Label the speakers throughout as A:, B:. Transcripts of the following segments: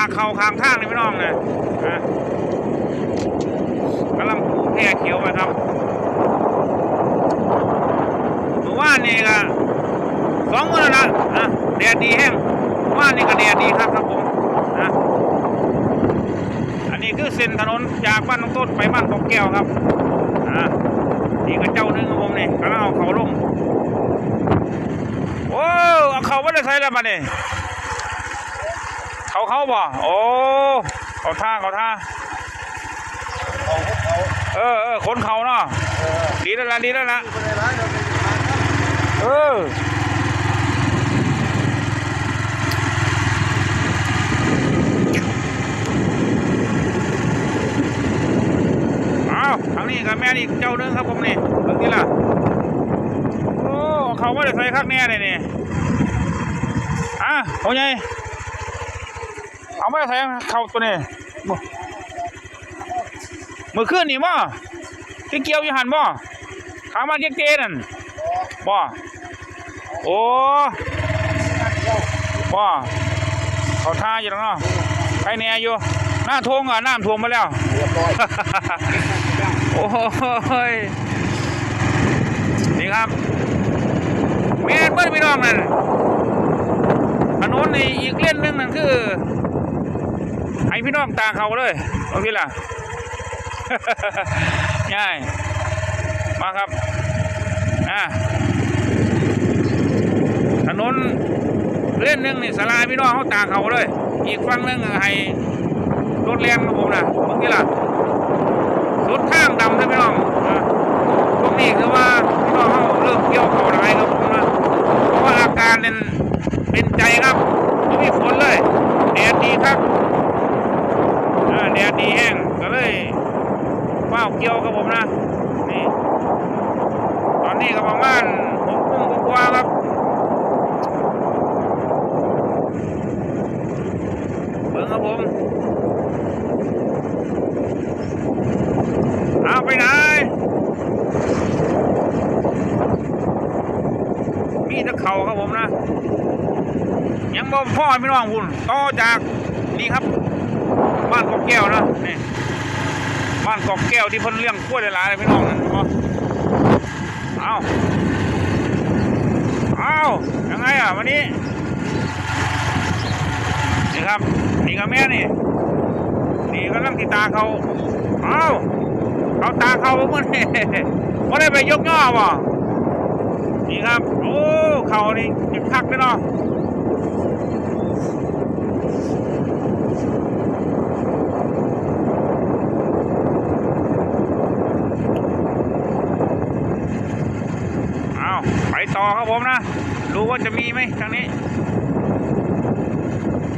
A: าเขาข้างทางนี่พี่น้องนะกำลังผูแพร่เขียวไปครับเมื่อวานนี่ก็สองมื้อแล้วนะอะแดดดีแห้งเมื่อวานนี่ก็แดดดีครับครับผมอะอันนี้คือเส้นถนนจากบ้านน้องต้นไปบ้านกอกแก้วครับอะนี่ก็เจ้าหนึ่งครับผมนี่กำลังเอาเขาลงโอ้เอาเขาไม่ได้ใช้แล้วมาเนี่ย เขาเขาบ่โอ้เขาท่าเขาท่า
B: เออ
A: เออเออคนเขาเนาะ
B: เอ
A: ดีแล้วละดีแล้วละ
B: ไม่ได้ร้ายเอ
A: อทางนี้กับแม่นอีกเจ้าหนึงครับผมนี่เรื่องนี้ล่ะโอ้เขาไม่ได้ใส่คักแน่เลยนี่อะโอ้ย เอาไม่ได้ใส่เขาตัวนี้บ่มือขึ้นนี่บ่ที่เกี่ยวอยู่หันบ่ขามาเจ๊นั่นบ่โอ้บ่เขาท่าอยู่แล้วเนาะใครแน่อยู่หน้าทงอะน้ำท่วมมาแล้วโอ้ยนี่ครับแม่เบิ้ลพี่น้องนั่นถนนนี่อีกเล่นหนึ่งนั่นคือ พี่น้องตาเขาเลยโอเคล่ะง่ายมาครับอ่าถนนเล่นหนึ่งนี่สลายพี่น้องเขาตาเขาเลย อีกฝั่งหนึงให้รถแรงครับผมนะโอเคล่ะรถข้างดำนะพี่น้องนะพวกนี้คือว่าพี่น้องเขาเริ่มเกี่ยวเขาอะไรครับผมนะเพราะว่าอาการเนี่ยเป็นใจครับไม่มีฝนเลยแดดดีครับอ่าแดดดีแห้งก็เลย เฝ้าเกี่ยวกับผมนะนี่ตอนนี้ก็ประมาณหกโมงกว่าครับเบิ่งครับผมเอาไปไหนมีตะเข่าครับผมนะยังบ่พ่อพี่น้องคุณต่อจากนี่ครับ บ้านกอกแก้วนะนี่ บ้านกอกแก้วที่เพิ่นเลี้ยงกล้วยหลายๆพี่น้องนั่นบ่เอาเอายังไงอะวันนี้นี่ครับนี่กับแม่นี่นี่กำลังติดตาเขาเอาเขาตาเขาเมื่อนี่ว่าได้ไปยกย่อบ่นี่ครับโอ้เขานี่เก็บคักเลยเนาะเอาไป ต่อครับผมนะ ดูว่าจะมีไหมทางนี้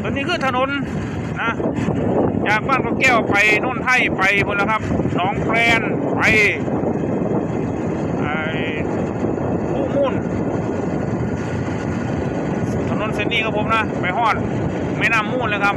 A: ตอนนี้คือถนนนะจากบ้านก็แก้วไปโน่นไทยไปหมดแล้วครับหนองแพรนไปไอ้ผู้มุ่นถนนเส้นนี้ครับผมนะ ไปฮอดแม่น้ำมูลเลยครับ